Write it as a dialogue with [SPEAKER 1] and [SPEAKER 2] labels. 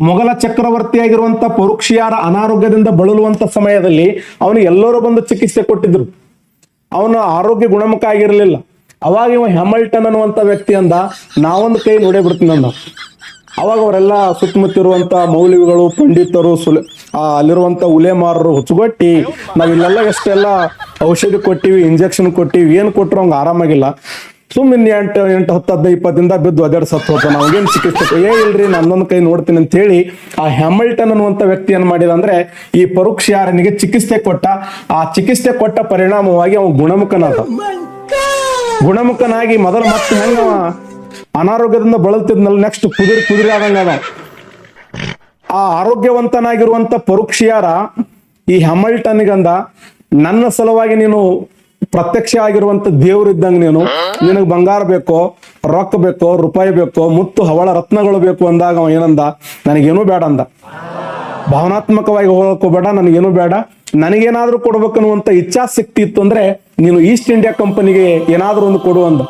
[SPEAKER 1] ಮೊಘಲ ಚಕ್ರವರ್ತಿಯಾಗಿರುವಂತ ಪರುಕ್ಷಿಯಾರ ಅನಾರೋಗ್ಯದಿಂದ ಬಳಲುವಂತ ಸಮಯದಲ್ಲಿ ಅವನು ಎಲ್ಲರೂ ಬಂದು ಚಿಕಿತ್ಸೆ ಕೊಟ್ಟಿದ್ರು. ಅವನ ಆರೋಗ್ಯ ಗುಣಮುಖ ಆಗಿರಲಿಲ್ಲ. ಅವಾಗ ಇವ ಹ್ಯಾಮಲ್ಟನ್ ಅನ್ನುವಂತ ವ್ಯಕ್ತಿ ಅಂದ ನಾವೊಂದು ಕೈ ನೋಡೇ ಬಿಡ್ತೀನಿ ಅಂದ. ಅವಾಗ ಅವರೆಲ್ಲ ಸುತ್ತಮುತ್ತಿರುವಂತ ಮೌಲ್ಯಗಳು ಪಂಡಿತರು ಸುಲೆ ಆ, ಅಲ್ಲಿರುವಂತ ಉಲೇಮಾರರು ಹುಚ್ಚುಗೊಟ್ಟಿ ನಾವಿಲ್ಲೆಲ್ಲ ಎಷ್ಟೆಲ್ಲ ಔಷಧಿ ಕೊಟ್ಟಿವಿ ಇಂಜೆಕ್ಷನ್ ಕೊಟ್ಟಿವಿ ಏನು ಕೊಟ್ರು ಅವ್ಗೆ ಆರಾಮಾಗಿಲ್ಲ. ಸುಮ್ಮನೆ ಎಂಟು ಎಂಟು ಹತ್ತು, ಹದಿನೈದು, ಇಪ್ಪತ್ತಿಂದ ಬಿದ್ದು ಅದೆರಡು ಸತ್ತು ಹೋಗ್ತಾನೆ. ಏನು ಚಿಕಿತ್ಸೆ ಏ, ಇಲ್ರಿ ನನ್ನೊಂದು ಕೈ ನೋಡ್ತೀನಿ ಅಂತ ಹೇಳಿ ಆ ಹ್ಯಾಮಲ್ಟನ್ ಅನ್ನುವಂಥ ವ್ಯಕ್ತಿ ಏನ್ ಮಾಡಿದ ಅಂದ್ರೆ ಈ ಪರುಕ್ಷಿಯಾರನಿಗೆ ಚಿಕಿತ್ಸೆ ಕೊಟ್ಟ. ಆ ಚಿಕಿತ್ಸೆ ಕೊಟ್ಟ ಪರಿಣಾಮವಾಗಿ ಅವನು ಗುಣಮುಖನಾದ. ಗುಣಮುಖನಾಗಿ ಮೊದಲು ಮತ್ತೆ ಹೆಂಗ ಅನಾರೋಗ್ಯದಿಂದ ಬಳಲ್ತಿದ್ನಲ್ಲ ನೆಕ್ಸ್ಟ್ ಕುದುರೆ ಕುದುರೆ ಆದಂಗ ಆ ಆರೋಗ್ಯವಂತನಾಗಿರುವಂತ ಪರೋಕ್ಷಿಯಾರ ಈ ಹ್ಯಾಮಲ್ಟನ್ಗಂದ ನನ್ನ ಸಲುವಾಗಿ ನೀನು ಪ್ರತ್ಯಕ್ಷ ಆಗಿರುವಂತ ದೇವ್ರಿದ್ದಂಗ ನೀನು. ನಿನಗೆ ಬಂಗಾರ ಬೇಕೋ, ರೊಕ್ಕ ಬೇಕೋ, ರೂಪಾಯಿ ಬೇಕೋ, ಮುತ್ತು ಹವಳ ರತ್ನಗಳು ಬೇಕು ಅಂದಾಗ ಅವ ಏನಂದ? ನನಗೇನು ಬೇಡ ಅಂದ. ಭಾವನಾತ್ಮಕವಾಗಿ ಹೋಗೋಬೇಡ ನನಗೇನು ಬೇಡ. ನನಗೇನಾದ್ರೂ ಕೊಡ್ಬೇಕನ್ನುವಂತ ಇಚ್ಛಾಶಕ್ತಿ ಇತ್ತು ಅಂದ್ರೆ ನೀನು ಈಸ್ಟ್ ಇಂಡಿಯಾ ಕಂಪನಿಗೆ ಏನಾದ್ರೂ ಒಂದು ಕೊಡು ಅಂದ.